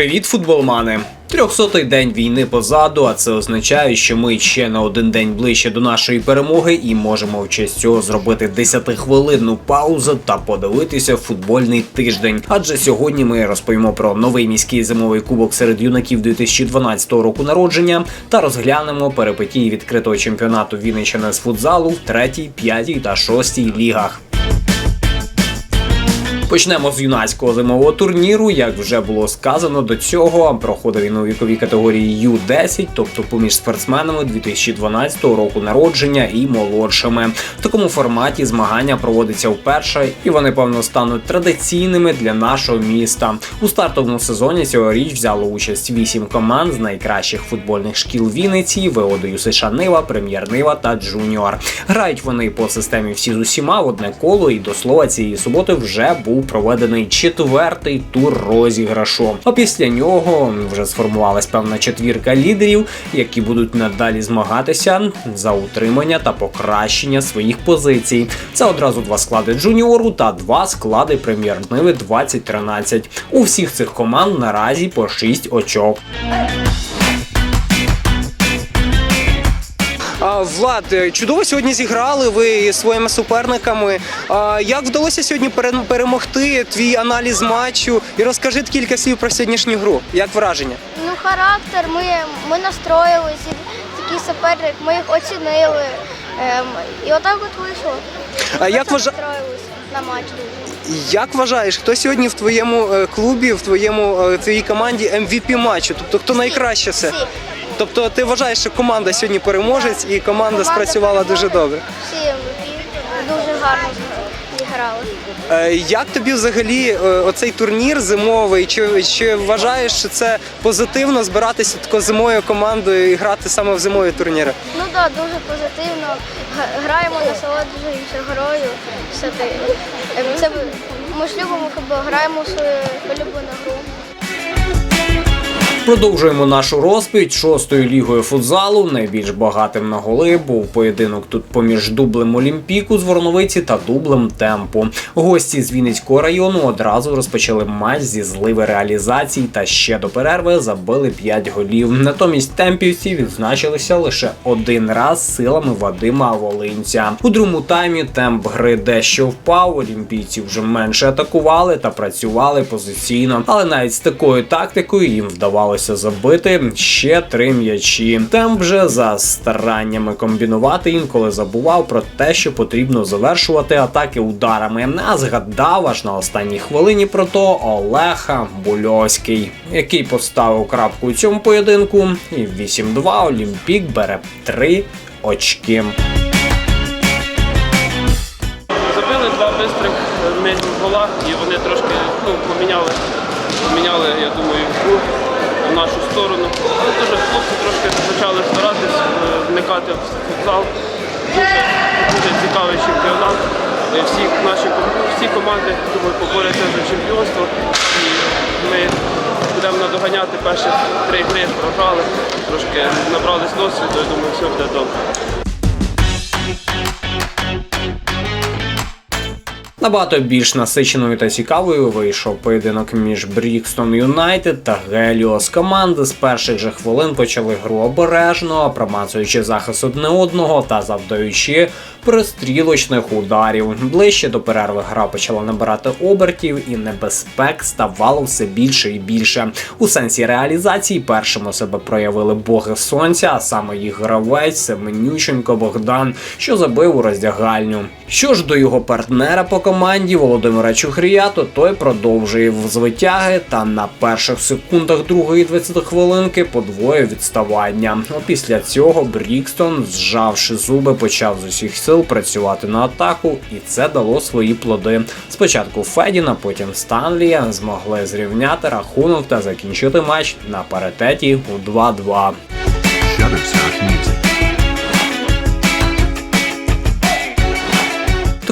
Привіт, футболмани! Трьохсотий день війни позаду, а це означає, що ми ще на один день ближче до нашої перемоги і можемо в честь цього зробити 10-хвилинну паузу та подивитися футбольний тиждень. Адже сьогодні ми розповімо про новий міський зимовий кубок серед юнаків 2012 року народження та розглянемо перипетії відкритого чемпіонату Вінниччини з футзалу в третій, п'ятій та шостій лігах. Почнемо з юнацького зимового турніру. Як вже було сказано до цього, проходив він у віковій категорії Ю-10, тобто поміж спортсменами 2012 року народження і молодшими. В такому форматі змагання проводиться вперше, і вони певно стануть традиційними для нашого міста. У стартовому сезоні цьогоріч взяло участь вісім команд з найкращих футбольних шкіл Вінниці, ВОДою США Нива, Прем'єр Нива та Джуніор. Грають вони по системі всі з усіма в одне коло, і до слова цієї суботи вже був проведений четвертий тур розіграшу. А після нього вже сформувалась певна четвірка лідерів, які будуть надалі змагатися за утримання та покращення своїх позицій. Це одразу два склади джуніору та два склади прем'єр-ниви 2013. У всіх цих команд наразі по 6 очок. Влад, е, чудово сьогодні зіграли ви зі своїми суперниками. Як вдалося сьогодні перемогти твій аналіз матчу? І розкажи кілька слів про сьогоднішню гру. Як враження? Ну, характер, ми, ми настроїлись, і такий суперник, ми їх оцінили. Ем, і отак от вийшло. А як Просто вважа- на матч. Як вважаєш, хто сьогодні в твоєму е, клубі, в твоєму е, твоїй команді MVP матчу? Тобто хто найкраще це? Всі. Тобто ти вважаєш, що команда сьогодні переможець і команда спрацювала дуже добре. Всі дуже гарно зіграли. Е, Як тобі взагалі е, оцей турнір зимовий? Чи, чи вважаєш, що це позитивно збиратися тако зимовою командою і грати саме в зимові турніри? Ну так, да, дуже позитивно. Г- Граємо, насолоджуємося грою. Все. Ем, Це ми ж любимо футбол, граємо в свою улюблену гру. Продовжуємо нашу розповідь шостою лігою футзалу. Найбільш багатим на голи був поєдинок тут поміж дублем Олімпіку з Вороновиці та дублем Темпу. Гості з Вінницького району одразу розпочали матч зі зливи реалізацій та ще до перерви забили 5 голів. Натомість темпівці відзначилися лише один раз силами Вадима Волинця. У другому таймі темп гри дещо впав. Олімпійці вже менше атакували та працювали позиційно, але навіть з такою тактикою їм вдавалося забити ще три м'ячі. Темп вже за стараннями комбінувати інколи забував про те, що потрібно завершувати атаки ударами. А згадав аж на останній хвилині про то Олега Бульоський, який поставив крапку у цьому поєдинку. І 8-2 Олімпік бере три очки. В футзал. Дуже, цікавий чемпіонат. Всі наші всі команди думаю, поборються за чемпіонство. І ми будемо надоганяти перші три гри, програли, трошки набрались досвіду, я думаю, все буде добре. Набагато більш насиченою та цікавою вийшов поєдинок між Брікстон Юнайтед та Геліос. Команди з перших же хвилин почали гру обережно, промацуючи захист одне одного та завдаючи пристрілочних ударів. Ближче до перерви гра почала набирати обертів, і небезпек ставало все більше і більше. У сенсі реалізації першими себе проявили боги сонця, а саме їх гравець Семенюченко Богдан, що забив у роздягальню. Що ж до його партнера по команді Володимира Чухрія, то той продовжує звитяги та на перших секундах другої 20 хвилинки подвоє відставання. Після цього Брікстон, зжавши зуби, почав з усіх сил працювати на атаку, і це дало свої плоди. Спочатку Федіна, потім Станлія змогли зрівняти рахунок та закінчити матч на паритеті у 2-2.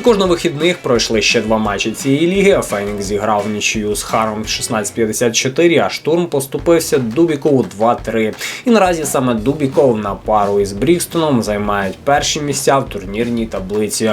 Також на вихідних пройшли ще два матчі цієї ліги. Фенікс зіграв нічию з Харом 16-54, а штурм поступився Дубікову 2-3. І наразі саме Дубіков на пару із Брікстоном займають перші місця в турнірній таблиці.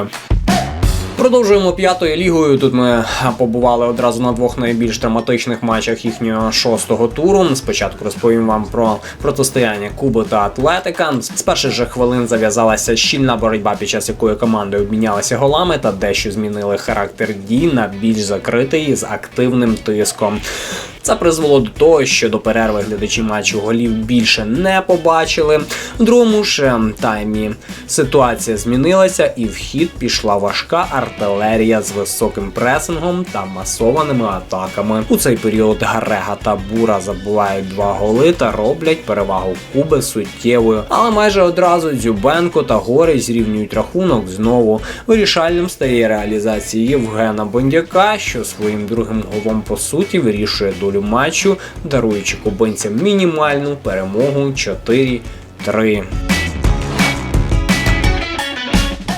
Продовжуємо п'ятою лігою. Тут ми побували одразу на двох найбільш драматичних матчах їхнього шостого туру. Спочатку розповім вам про протистояння Куби та Атлетика. З перших же хвилин зав'язалася щільна боротьба, під час якої команди обмінялися голами та дещо змінили характер дій на більш закритий з активним тиском. Це призвело до того, що до перерви глядачі матчу голів більше не побачили. В другому ж ем, таймі ситуація змінилася, і в хід пішла важка артилерія з високим пресингом та масованими атаками. У цей період Гарега та Бура забувають два голи та роблять перевагу Куби суттєвою. Але майже одразу Дзюбенко та Гори зрівнюють рахунок знову. Вирішальним стає реалізація Євгена Бондяка, що своїм другим голом по суті вирішує долю матчу, даруючи кубинцям мінімальну перемогу 4-3.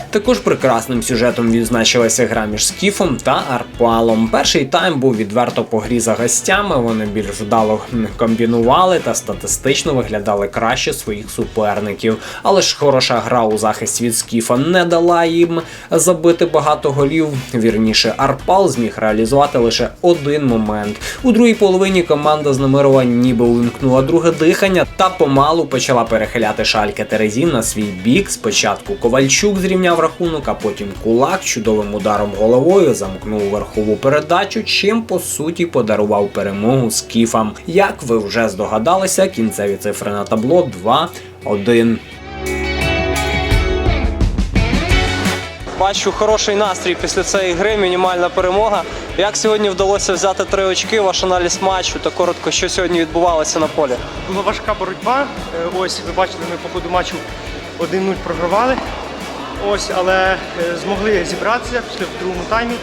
Також прекрасним сюжетом відзначилася гра між Скіфом та Арпалом. Перший тайм був відверто по грі за гостями. Вони більш вдало комбінували та статистично виглядали краще своїх суперників. Але ж хороша гра у захисті від Скіфа не дала їм забити багато голів. Вірніше, Арпал зміг реалізувати лише один момент. У другій половині команда з Немирова ніби увімкнула друге дихання та помалу почала перехиляти шальки Терезів на свій бік. Спочатку Ковальчук зрівняв рахунок, а потім кулак чудовим ударом головою замкнув верхову передачу, чим по суті подарував перемогу скіфам. Як ви вже здогадалися, кінцеві цифри на табло 2-1. Бачу хороший настрій після цієї гри, мінімальна перемога. Як сьогодні вдалося взяти три очки, ваш аналіз матчу та коротко, що сьогодні відбувалося на полі? Була важка боротьба. Е, Ось ви бачили, ми по ходу матчу 1-0 програвали. Ось, але е, змогли зібратися після в другому таймі.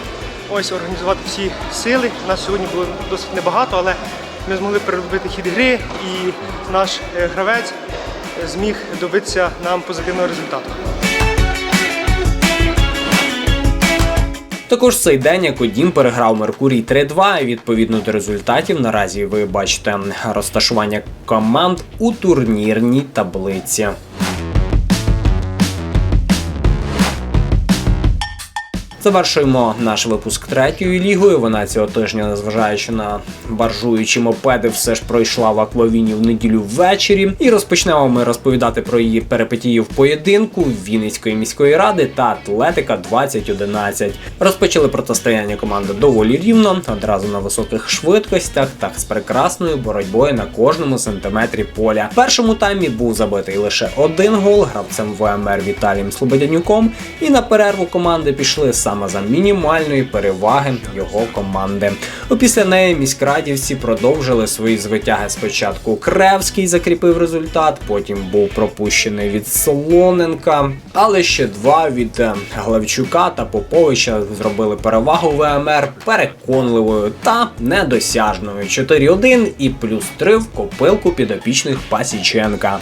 Ось організувати всі сили. Нас сьогодні було досить небагато, але ми змогли переробити хід гри і наш е, гравець е, зміг добитися нам позитивного результату. Також цей день Якодім переграв Меркурій 3-2. І відповідно до результатів наразі ви бачите розташування команд у турнірній таблиці. Завершуємо наш випуск третьою лігою. Вона цього тижня, незважаючи на баржуючі мопеди, все ж пройшла в Аквавіні в неділю ввечері. І розпочнемо ми розповідати про її перипетії в поєдинку Вінницької міської ради та Атлетика 2011. Розпочали протистояння команди доволі рівно, одразу на високих швидкостях та з прекрасною боротьбою на кожному сантиметрі поля. В першому таймі був забитий лише один гол гравцем ВМР Віталієм Слободянюком, і на перерву команди пішли саме за мінімальної переваги його команди. Опісля неї міськрадівці продовжили свої звитяги. Спочатку Кревський закріпив результат, потім був пропущений від Солоненка, але ще два від е, Главчука та Поповича зробили перевагу ВМР переконливою та недосяжною. 4-1 і плюс 3 в копилку підопічних Пасіченка.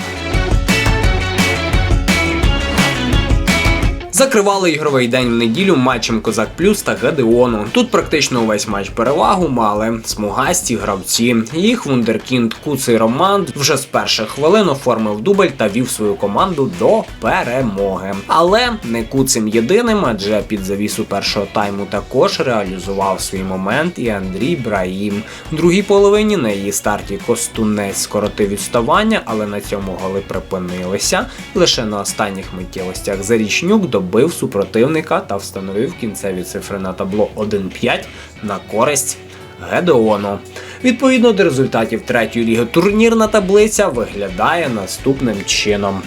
Закривали ігровий день в неділю матчем Козак Плюс та Гедеону. Тут практично увесь матч перевагу мали смугасті гравці. Їх вундеркінд Куций Роман вже з перших хвилин оформив дубль та вів свою команду до перемоги. Але не куцим єдиним, адже під завісу першого тайму також реалізував свій момент і Андрій Браїм. В другій половині на її старті Костунець скоротив відставання, але на цьому голи припинилися. Лише на останніх миттєвостях Зарічнюк добив супротивника та встановив кінцеві цифри на табло 1-5 на користь Гедеону. Відповідно до результатів третьої ліги турнірна таблиця виглядає наступним чином.